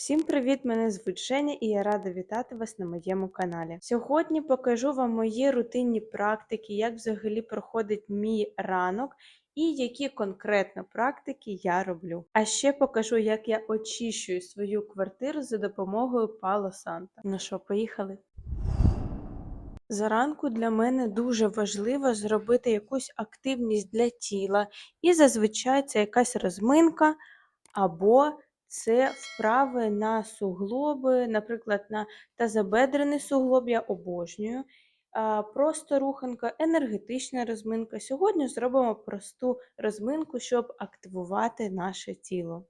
Всім привіт! Мене звуть Женя і я рада вітати вас на моєму каналі. Сьогодні покажу вам мої рутинні практики, як взагалі проходить мій ранок і які конкретно практики я роблю. А ще покажу, як я очищую свою квартиру за допомогою Пало Санта. Ну що, поїхали? Заранку для мене дуже важливо зробити якусь активність для тіла, і зазвичай це якась розминка або це вправи на суглоби, наприклад, на тазобедрений суглоб я обожнюю. Просто руханка, енергетична розминка. Сьогодні зробимо просту розминку, щоб активувати наше тіло.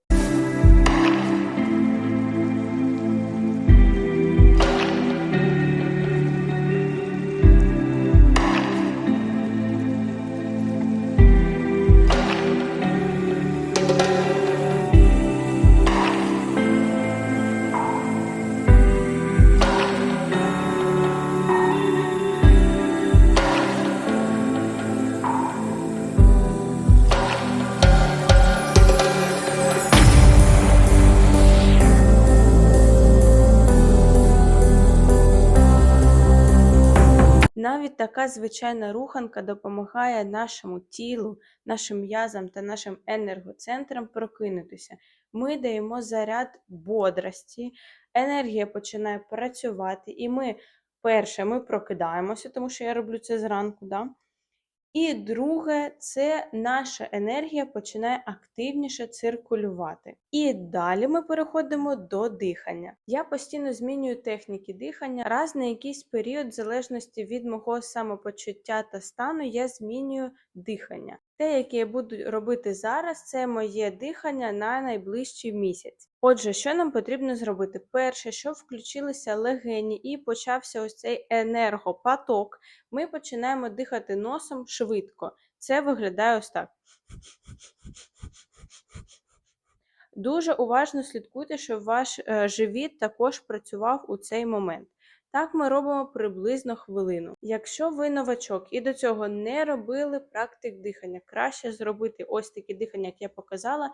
Така звичайна руханка допомагає нашому тілу, нашим м'язам та нашим енергоцентрам прокинутися. Ми даємо заряд бодрості, енергія починає працювати, і ми, перше, ми прокидаємося, тому що я роблю це зранку. Да? І друге, це наша енергія починає активніше циркулювати. І далі ми переходимо до дихання. Я постійно змінюю техніки дихання. Раз на якийсь період, в залежності від мого самопочуття та стану, я змінюю дихання. Те, яке я буду робити зараз, це моє дихання на найближчий місяць. Отже, що нам потрібно зробити? Перше, щоб включилися легені і почався ось цей енергопоток, ми починаємо дихати носом швидко. Це виглядає ось так. Дуже уважно слідкуйте, щоб ваш е, живіт також працював у цей момент. Так ми робимо приблизно хвилину. Якщо ви новачок і до цього не робили практик дихання, краще зробити ось такі дихання, як я показала,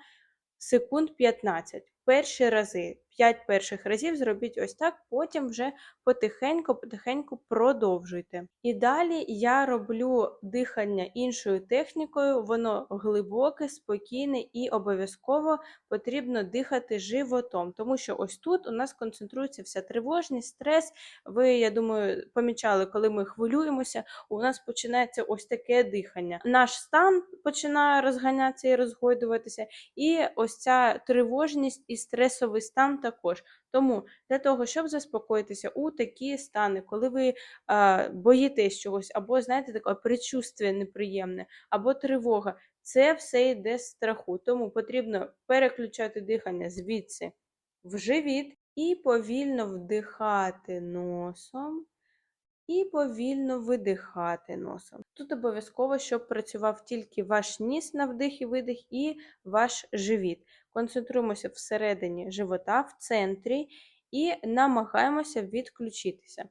секунд 15. Перші рази, 5 перших разів зробіть ось так, потім вже потихеньку-потихеньку продовжуйте. І далі я роблю дихання іншою технікою, воно глибоке, спокійне і обов'язково потрібно дихати животом, тому що ось тут у нас концентрується вся тривожність, стрес. Ви, я думаю, помічали, коли ми хвилюємося, у нас починається ось таке дихання. Наш стан починає розганятися і розгойдуватися, і ось ця тривожність і стресовий стан також. Тому для того, щоб заспокоїтися у такі стани, коли ви а, боїтесь чогось, або, знаєте, таке предчувствие неприємне, або тривога, це все йде з страху. Тому потрібно переключати дихання звідси в живіт і повільно вдихати носом. І повільно видихати носом. Тут обов'язково, щоб працював тільки ваш ніс на вдих і видих, і ваш живіт. Концентруємося всередині живота, в центрі, і намагаємося відключитися.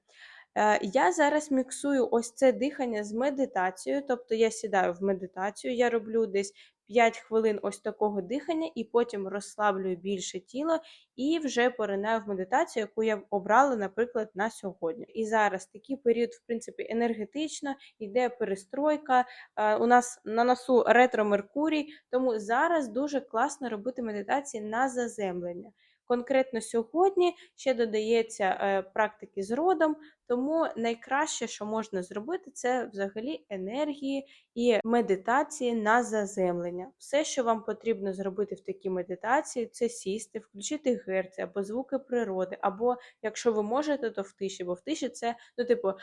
Е, я зараз міксую ось це дихання з медитацією, тобто я сідаю в медитацію, я роблю десь 5 хвилин ось такого дихання, і потім розслаблюю більше тіло і вже поринаю в медитацію, яку я обрала, наприклад, на сьогодні. І зараз такий період, в принципі, енергетично, йде перестройка. Е, у нас на носу ретро Меркурій, тому зараз дуже класно робити медитації на заземлення. Конкретно сьогодні ще додається е, практики з родом, тому найкраще, що можна зробити, це взагалі енергії і медитації на заземлення. Все, що вам потрібно зробити в такій медитації, це сісти, включити герці або звуки природи, або якщо ви можете, то в тиші, бо в тиші це ну, типу,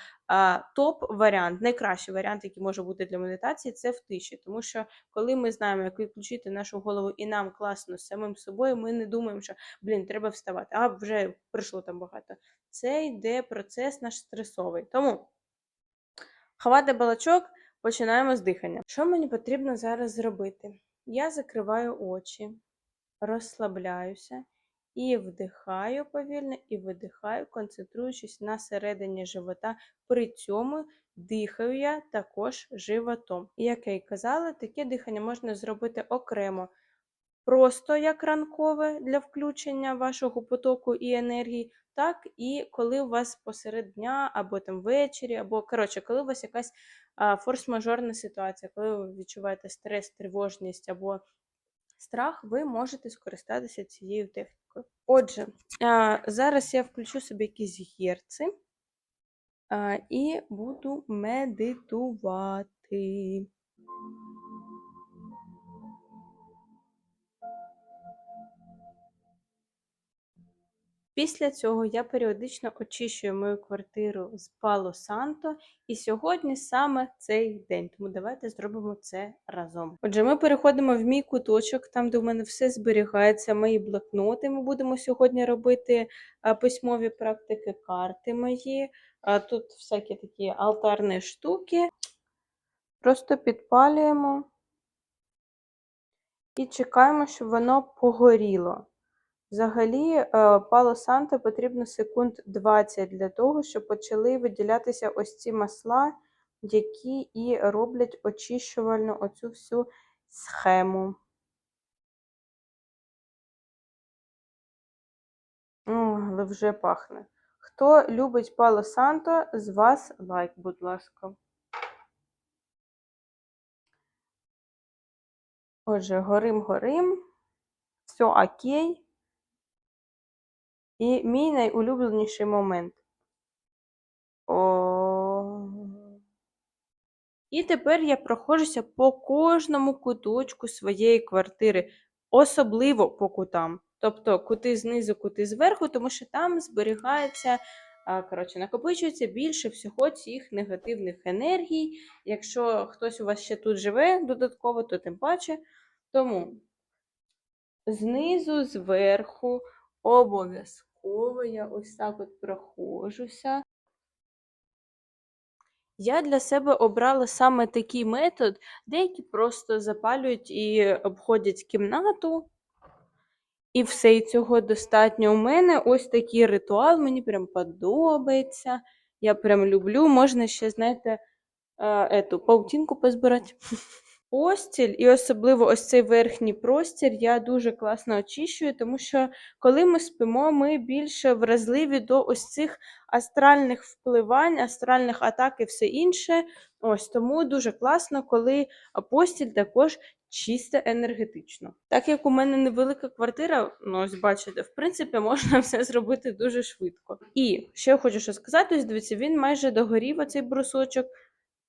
топ-варіант, найкращий варіант, який може бути для медитації, це в тиші. Тому що коли ми знаємо, як відключити нашу голову і нам класно з самим собою, ми не думаємо, що блін, треба вставати, а вже прийшло там багато. Це йде процес наш стресовий. Тому ховати балачок, починаємо з дихання. Що мені потрібно зараз зробити? Я закриваю очі, розслабляюся і вдихаю повільно, і видихаю, концентруючись на середині живота. При цьому дихаю я також животом. І як я й казала, таке дихання можна зробити окремо просто як ранкове для включення вашого потоку і енергії, так і коли у вас посеред дня, або там ввечері, або коротше, коли у вас якась форс-мажорна ситуація, коли ви відчуваєте стрес, тривожність або страх, ви можете скористатися цією технікою. Отже, зараз я включу собі якісь герци і буду медитувати. Після цього я періодично очищую мою квартиру з Пало Санто, і сьогодні саме цей день. Тому давайте зробимо це разом. Отже, ми переходимо в мій куточок, там де у мене все зберігається, мої блокноти. Ми будемо сьогодні робити письмові практики, карти мої. Тут всякі такі алтарні штуки. Просто підпалюємо і чекаємо, щоб воно погоріло. Взагалі, е, пало санто потрібно секунд 20 для того, щоб почали виділятися ось ці масла, які і роблять очищувальну оцю всю схему. О, але вже пахне. Хто любить пало санто, з вас лайк, будь ласка. Отже, горим-горим. Все окей. І мій найулюбленіший момент. О. І тепер я проходжуся по кожному куточку своєї квартири, особливо по кутам. Тобто кути знизу, кути зверху, тому що там зберігається, коротше, накопичується більше всього цих негативних енергій. Якщо хтось у вас ще тут живе додатково, то тим паче. Тому знизу, зверху, обов'язково я ось так от проходжуся. Я для себе обрала саме такий метод, деякі просто запалюють і обходять кімнату. І все і цього достатньо. У мене ось такий ритуал, мені прям подобається. Я прям люблю. Можна ще, знаєте, ету паутинку позбирати. Постіль, і особливо ось цей верхній простір я дуже класно очищую, тому що коли ми спимо, ми більше вразливі до ось цих астральних впливань, астральних атак і все інше. Ось Тому дуже класно, коли постіль також чисто енергетично. Так як у мене невелика квартира, ну ось бачите, в принципі, можна все зробити дуже швидко. І ще хочу що сказати: ось дивіться, він майже догорів оцей брусочок.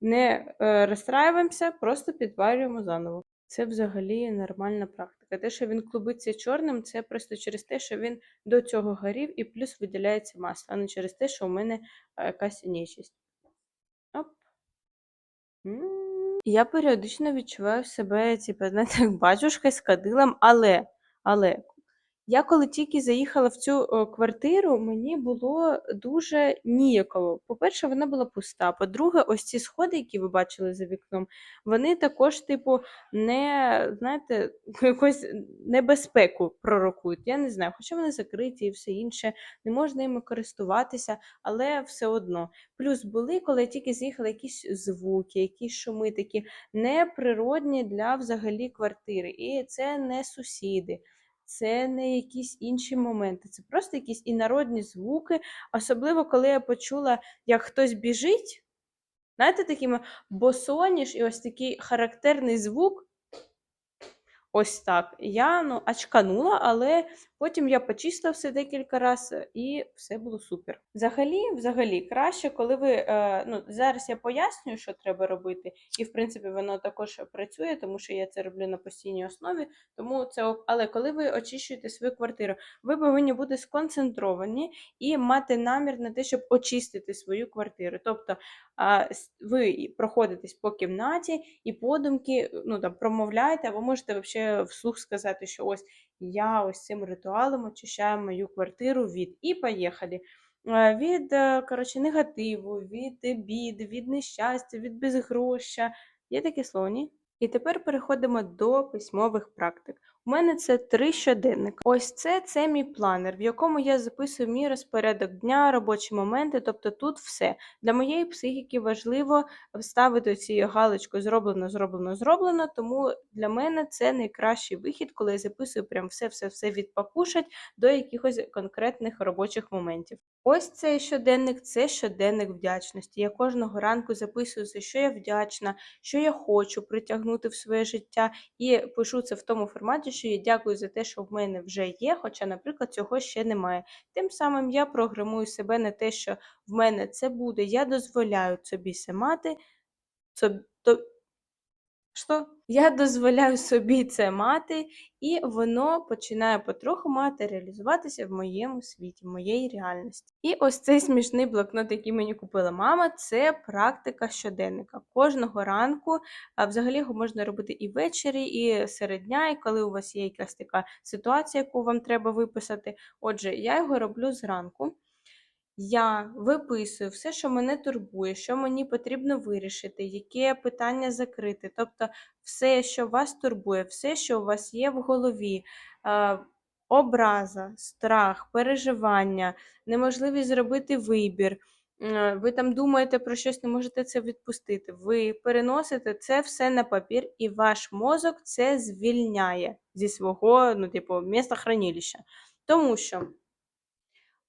Не е, розстраюємося, просто підварюємо заново. Це взагалі нормальна практика. Те, що він клубиться чорним, це просто через те, що він до цього горів і плюс виділяється масло, а не через те, що у мене е, якась нечисть. Оп. Я періодично відчуваю себе, типу, знаєте, як батюшка з кадилом, але, але я коли тільки заїхала в цю квартиру, мені було дуже ніяково. По-перше, вона була пуста. По-друге, ось ці сходи, які ви бачили за вікном, вони також, типу, не знаєте, якусь небезпеку пророкують. Я не знаю, хоча вони закриті і все інше, не можна ними користуватися, але все одно. Плюс були, коли я тільки з'їхала якісь звуки, якісь шуми такі неприродні для взагалі квартири. І це не сусіди це не якісь інші моменти, це просто якісь інородні звуки. Особливо, коли я почула, як хтось біжить. Знаєте, такими босоніж і ось такий характерний звук. Ось так. Я ну, очканула, але потім я почистила все декілька разів і все було супер. Взагалі, взагалі, краще, коли ви. Е, ну, Зараз я пояснюю, що треба робити, і, в принципі, воно також працює, тому що я це роблю на постійній основі. Тому це Але коли ви очищуєте свою квартиру, ви повинні бути сконцентровані і мати намір на те, щоб очистити свою квартиру. Тобто ви проходитесь по кімнаті і подумки ну, там, промовляєте, або можете взагалі вслух сказати, що ось я ось цим ритуалом очищаю мою квартиру від і поїхали. Від е, коротше, негативу, від бід, від нещастя, від безгроща. Є такі слоні. І тепер переходимо до письмових практик. У мене це три щоденника. Ось це, це мій планер, в якому я записую мій розпорядок дня, робочі моменти, тобто тут все. Для моєї психіки важливо вставити цією галочкою зроблено, зроблено, зроблено. Тому для мене це найкращий вихід, коли я записую прям все-все-все від пакушать до якихось конкретних робочих моментів. Ось цей щоденник це щоденник вдячності. Я кожного ранку записую, за що я вдячна, що я хочу притягнути в своє життя, і пишу це в тому форматі, що я дякую за те, що в мене вже є, хоча, наприклад, цього ще немає. Тим самим я програмую себе на те, що в мене це буде, я дозволяю собі це мати. Що? Я дозволяю собі це мати, і воно починає потроху матеріалізуватися в моєму світі, в моєї реальності. І ось цей смішний блокнот, який мені купила мама, це практика щоденника. Кожного ранку, а взагалі його можна робити і ввечері, і серед дня, і коли у вас є якась така ситуація, яку вам треба виписати. Отже, я його роблю зранку. Я виписую все, що мене турбує, що мені потрібно вирішити, яке питання закрити. Тобто все, що вас турбує, все, що у вас є в голові, е, образа, страх, переживання, неможливість зробити вибір. е, Ви там думаєте про щось, не можете це відпустити. Ви переносите це все на папір, і ваш мозок це звільняє зі свого, ну, типу, містохранилища. Тому що.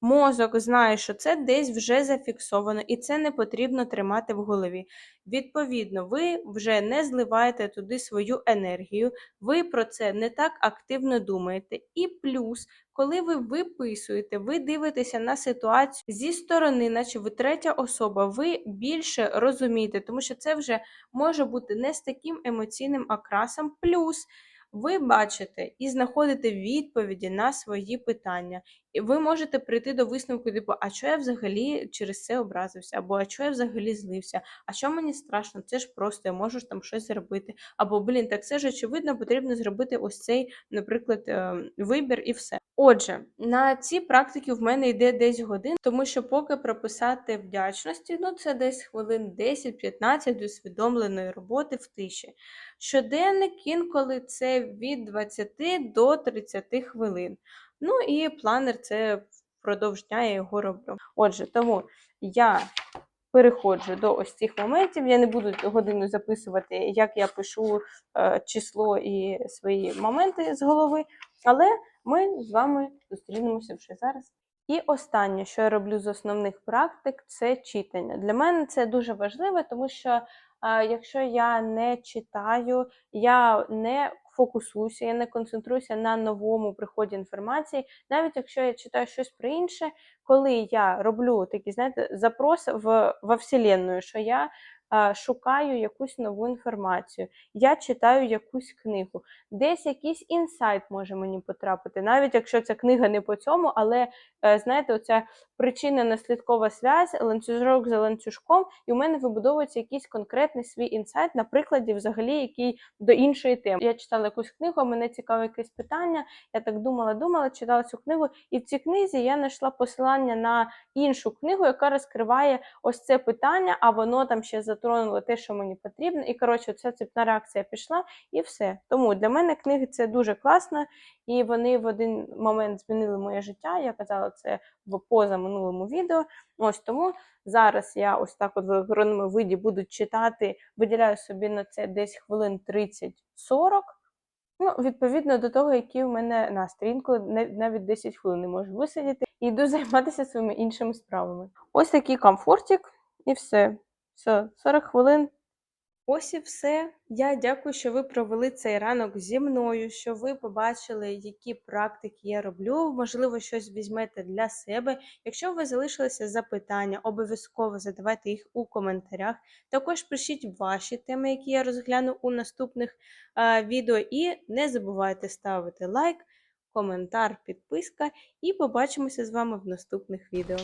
Мозок знає, що це десь вже зафіксовано, і це не потрібно тримати в голові. Відповідно, ви вже не зливаєте туди свою енергію, ви про це не так активно думаєте. І плюс, коли ви виписуєте, ви дивитеся на ситуацію зі сторони, наче ви третя особа, ви більше розумієте, тому що це вже може бути не з таким емоційним окрасом. Плюс ви бачите і знаходите відповіді на свої питання. І ви можете прийти до висновку, типу, а що я взагалі через це образився, або а що я взагалі злився, а що мені страшно, це ж просто я можу ж там щось зробити. Або, блін, так це ж очевидно, потрібно зробити ось цей, наприклад, е, вибір і все. Отже, на ці практики в мене йде десь годин, тому що поки прописати вдячності, ну це десь хвилин 10-15 до усвідомленої роботи в тиші. Щоденник інколи це від 20 до 30 хвилин. Ну і планер це впродовж дня я його роблю. Отже, тому я переходжу до ось цих моментів. Я не буду годину записувати, як я пишу е, число і свої моменти з голови, але ми з вами зустрінемося вже зараз. І останнє, що я роблю з основних практик, це читання. Для мене це дуже важливо, тому що е, якщо я не читаю, я не фокусуюся, я не концентруюся на новому приході інформації, навіть якщо я читаю щось про інше, коли я роблю такий, знаєте, запрос в, во Вселенную, що я шукаю якусь нову інформацію, я читаю якусь книгу, десь якийсь інсайт може мені потрапити, навіть якщо ця книга не по цьому, але е, знаєте, оця причинно-наслідкова зв'язь, ланцюжок за ланцюжком, і у мене вибудовується якийсь конкретний свій інсайт, на прикладі, взагалі, який до іншої теми. Я читала якусь книгу, мене цікаве якесь питання. Я так думала, думала, читала цю книгу, і в цій книзі я знайшла посилання на іншу книгу, яка розкриває ось це питання, а воно там ще затронуло те, що мені потрібно. І коротше, ця цепна реакція пішла, і все. Тому для мене книги це дуже класно, і вони в один момент змінили моє життя. Я казала це в позаминулому відео. Ось тому зараз я ось так от в електронному виді буду читати, виділяю собі на це десь хвилин 30-40. Ну, відповідно до того, який у мене настрій. Інколи навіть 10 хвилин не можу висидіти і йду займатися своїми іншими справами. Ось такий комфортик, і все. Все, 40 хвилин. Ось і все. Я дякую, що ви провели цей ранок зі мною, що ви побачили, які практики я роблю. Можливо, щось візьмете для себе. Якщо у вас залишилися запитання, обов'язково задавайте їх у коментарях. Також пишіть ваші теми, які я розгляну у наступних а, відео. І не забувайте ставити лайк, коментар, підписка. І побачимося з вами в наступних відео.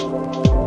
thank you